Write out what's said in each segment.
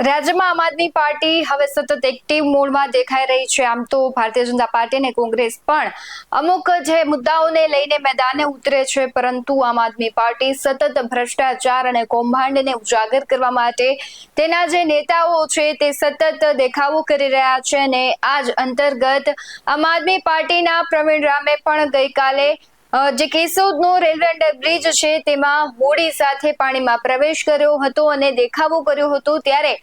રાજ્યમાં આમ આદમી પાર્ટી હવે સતત એક્ટિવ મોડમાં દેખાઈ રહી છે. આમ તો ભારતીય જનતા પાર્ટી અને કોંગ્રેસ પણ અમુક જે મુદ્દાઓને લઈને મેદાને ઉતરે છે, પરંતુ આમ આદમી પાર્ટી સતત ભ્રષ્ટાચાર અને કૌભાંડને ઉજાગર કરવા માટે તેના જે નેતાઓ છે તે સતત દેખાવો કરી રહ્યા છે અને જ અંતર્ગત આમ આદમી પાર્ટીના પ્રવીણ રામે પણ ગઈકાલે જે કેશોદનો રેલવે અંડરબ્રિજ છે, તેમાં હોડી સાથે પાણીમાં પ્રવેશ કર્યો હતો અને દેખાવો કર્યો હતો. ત્યારે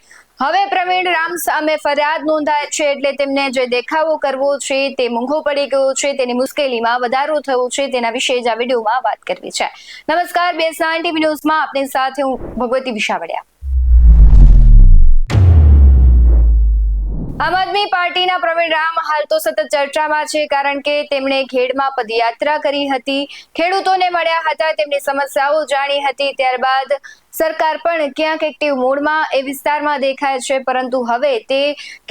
હવે પ્રવીણ રામ સામે ફરિયાદ નોંધાય છે, એટલે તેમને જે દેખાવો કરવો છે, તે મોંઘો પડી ગયો છે. તેની મુશ્કેલીમાં વધારો થયો છે. તેના વિશે જ આ વિડીયોમાં વાત કરવી છે. નમસ્કાર બેસ ટીવી ન્યૂઝમાં. આપની સાથે હું ભગવતી વિશાવડિયા. આમ આદમી પાર્ટીના પ્રવીણ રામ હાલ તો સતત ચર્ચામાં છે, કારણ કે તેમણે ખેડમાં પદયાત્રા કરી હતી. ખેડૂતોને મળ્યા હતા, તેમની સમસ્યાઓ જાણી હતી. ત્યારબાદ સરકાર પણ ક્યાંક એક્ટિવ મોડમાં એ વિસ્તારમાં દેખાય છે, પરંતુ હવે તે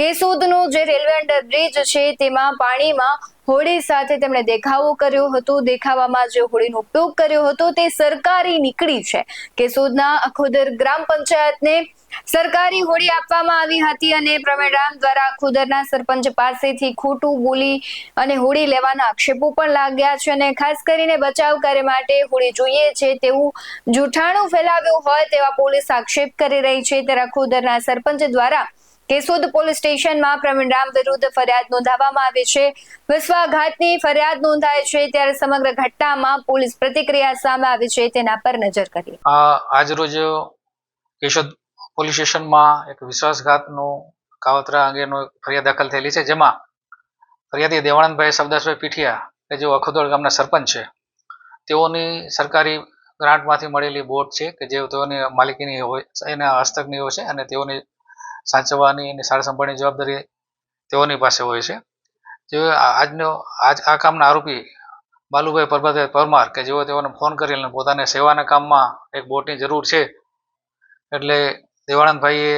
કેસોદનું જે રેલવે અંડર બ્રિજ છે, તેમાં પાણીમાં હોડી સાથે તેમણે દેખાવો કર્યો હતો. દેખાવામાં જે હોડીનો ઉપયોગ કર્યો હતો. તે સરકારી નીકળી છે. કેશોદના અખોદર ગ્રામ પંચાયતને સરકારી હોડી આપવામાં આવી હતી અને પ્રવીણ રામ દ્વારા ખુદરના સરપંચ પાસેથી ખોટું બોલી અને હોડી લેવાના આક્ષેપો પણ લાગ્યા છે અને ખાસ કરીને બચાવ કાર્ય માટે હોડી જોઈએ છે તેવું જૂઠાણું ફેલાવ્યું હોય તેવા પોલીસ આક્ષેપ કરી રહી છે. ત્યારે ખુદરના સરપંચ દ્વારા કેશોદ પોલીસ સ્ટેશનમાં પ્રવીણ રામ વિરુદ્ધ ફરિયાદ નોંધાવવામાં આવી છે. વિશ્વાઘાતની ફરિયાદ નોંધાય છે ત્યારે સમગ્ર ઘટનામાં પોલીસ પ્રતિક્રિયા સામે આવી છે તેના પર નજર કરીએ. આજ આજરોજ કેશોદ પોલીસ સ્ટેશનમાં એક વિશ્વાસઘાતનો કાવતરા અંગેનો ફરિયાદ દાખલ થયેલી છે, જેમાં ફરિયાદી દેવાનંદભાઈ સબદાસભાઈ પીઠિયા, કે જેઓ અખોદોળ ગામના સરપંચ છે, તેઓની સરકારી ગ્રાન્ટમાંથી મળેલી બોટ છે, કે જે તેઓની માલિકીની હોય, એના હસ્તકની હોય છે અને તેઓની સાચવવાની અને સાર સંભાળની જવાબદારી તેઓની પાસે હોય છે. જે આજનો આજ આ કામના આરોપી બાલુભાઈ પ્રભાતભાઈ પરમાર કે જેઓ તેઓને ફોન કરીને પોતાને સેવાના કામમાં એક બોટની જરૂર છે. એટલે દેવાનંદભાઈએ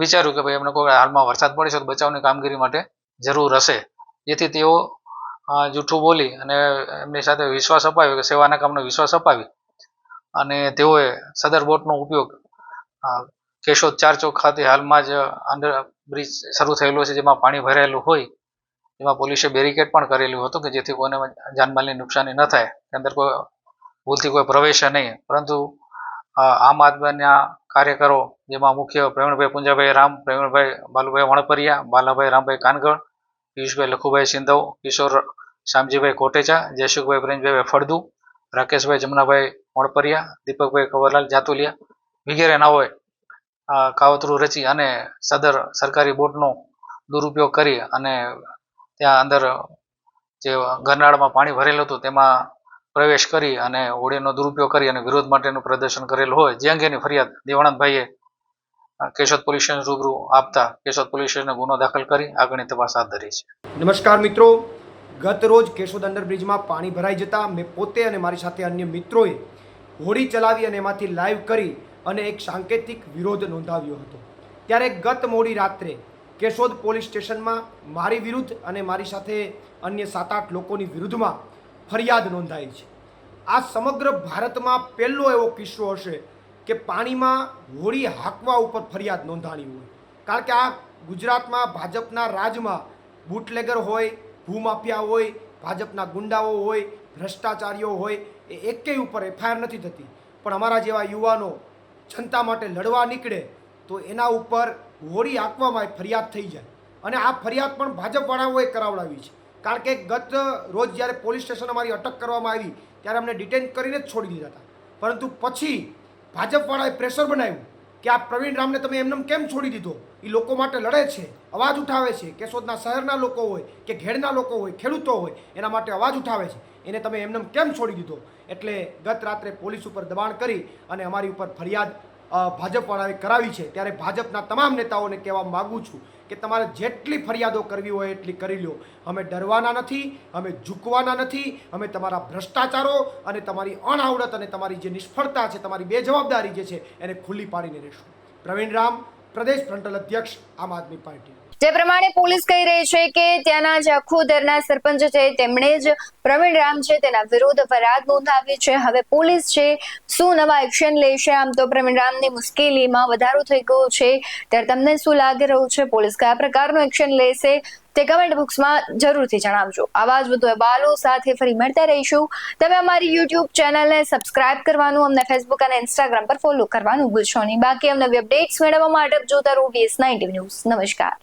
વિચાર્યું કે ભાઈ એમને કોઈ હાલમાં વરસાદ પડે છે તો બચાવની કામગીરી માટે જરૂર હશે. જેથી તેઓ જૂઠું બોલી અને એમની સાથે વિશ્વાસ અપાવ્યો કે સેવાના કામનો વિશ્વાસ અપાવી. અને તેઓએ સદર બોટનો ઉપયોગ કેશોદ ચાર ચોક ખાતે હાલમાં જ અંડર બ્રિજ શરૂ થયેલો છે, જેમાં પાણી ભરાયેલું હોય, એમાં પોલીસે બેરિકેડ પણ કરેલું હતું કે જેથી કોઈને જાનમાલની નુકસાની ન થાય. અંદર કોઈ ભૂલથી કોઈ પ્રવેશે નહીં. પરંતુ આમ આદમીના કાર્યકરો, જેમાં મુખ્ય પ્રવીણભાઈ પુંજાભાઈ રામ, પ્રવીણભાઈ બાલુભાઈ વણપરિયા, બાલાભાઈ રામભાઈ કાનગળ પિયુષભાઈ લખુભાઈ સિંધવ, કિશોર શામજીભાઈ કોટેચા, જયસુખભાઈ પ્રેમભાઈ ફળદુ, રાકેશભાઈ જમનાભાઈ વણપરિયા, દીપકભાઈ કવરલાલ જાતુલિયા વગેરે હોય. કાવતરું રચી અને સદર સરકારી બોટનો દુરુપયોગ કરી અને ત્યાં અંદર જે ગરનાળમાં પાણી ભરેલું હતું, તેમાં પ્રવેશ કરી અને હોડીનો દુરુપયોગ કરી અને વિરોધ માટેનું પ્રદર્શન કરેલું હોય. જે અંગેની ફરિયાદ દેવાનંદભાઈએ કેશોદ પોલીસ સ્ટેશન રૂબરૂ આપતા કેશોદ પોલીસ સ્ટેશને ગુનો દાખલ કરી, આગળની તપાસ હાથ ધરી છે. નમસ્કાર મિત્રો. ગત રોજ કેશોદ અંડરબ્રિજમાં પાણી ભરાઈ જતા મેં પોતે અને મારી સાથે અન્ય મિત્રોએ હોડી ચલાવી અને એમાંથી લાઈવ કરી અને એક સાંકેતિક વિરોધ નોંધાવ્યો હતો. ત્યારે ગત મોડી રાત્રે કેશોદ પોલીસ સ્ટેશનમાં મારી વિરુદ્ધ અને મારી સાથે અન્ય સાત આઠ લોકોની વિરુદ્ધમાં ફરિયાદ નોંધાઈ છે. આ સમગ્ર ભારતમાં પહેલો એવો કિસ્સો હશે કે પાણીમાં હોડી હાંકવા ઉપર ફરિયાદ નોંધાણી હોય. કારણ કે આ ગુજરાતમાં ભાજપના રાજમાં બુટલેગર હોય, ભૂમાફિયા હોય, ભાજપના ગુંડાઓ હોય, ભ્રષ્ટાચારીઓ હોય, એ એકેય ઉપર એફઆઈઆર નથી થતી. પણ અમારા જેવા યુવાનો જનતા માટે લડવા નીકળે, તો એના ઉપર હોળી આંકવામાં ફરિયાદ થઈ જાય. અને આ ફરિયાદ પણ ભાજપવાળાઓએ કરાવડાવી છે. કારણ કે ગત રોજ જ્યારે પોલીસ સ્ટેશન અમારી અટક કરવામાં આવી, ત્યારે અમને ડિટેન કરીને જ છોડી દીધા હતા. પરંતુ પછી ભાજપવાળાએ પ્રેશર બનાવ્યું કે આ પ્રવીણ રામને તમે એમને કેમ છોડી દીધો? એ લોકો માટે લડે છે, અવાજ ઉઠાવે છે. કેશોદના શહેરના લોકો હોય કે ઘેડના લોકો હોય, ખેડૂતો હોય, એના માટે અવાજ ઉઠાવે છે. એને તમે એમને કેમ છોડી દીધો? એટલે ગત રાત્રે પોલીસ ઉપર દબાણ કરી અને અમારી ઉપર ફરિયાદ ભાજપવાળાએ કરાવી છે. ત્યારે ભાજપના તમામ નેતાઓને કહેવા માગું છું કે તમારે જેટલી ફરિયાદો કરવી હોય એટલી કરી લો. અમે ડરવાના નથી, અમે ઝૂકવાના નથી, અમે તમારા ભ્રષ્ટાચારો અને તમારી અણઆવડત અને તમારી જે નિષ્ફળતા છે, તમારી બેજવાબદારી જે છે, એને ખુલ્લી પાડીને રહેશું. પ્રવીણ રામ, પ્રદેશ ફ્રન્ટલ અધ્યક્ષ આમ આદમી પાર્ટી. જે પ્રમાણે પોલીસ કહી રહી છે કે ત્યાંના જે અખોદરના સરપંચ છે, તેમણે જ પ્રવીણ રામ છે, તેના વિરુદ્ધ ફરિયાદ નોંધાવી છે. હવે પોલીસ છે, શું નવા એક્શન લેશે? આમ તો પ્રવીણ રામની મુશ્કેલીમાં વધારો થઈ ગયો છે. ત્યારે તમને શું લાગી રહ્યું છે? પોલીસ કયા પ્રકારનું એક્શન લેશે? તે કમેન્ટ બોક્સમાં જરૂરથી જણાવજો. આવા જ વધુ અહેવાલો સાથે ફરી મળતા રહીશું. તમે અમારી યુટ્યુબ ચેનલને સબસ્ક્રાઇબ કરવાનું, અમને ફેસબુક અને ઇન્સ્ટાગ્રામ પર ફોલો કરવાનું ભૂલશો નહીં. બાકી અમને અપડેટ્સ મેળવવા માટે જોતા રહો વીએસ નાઇન્ટી ન્યૂઝ નમસ્કાર.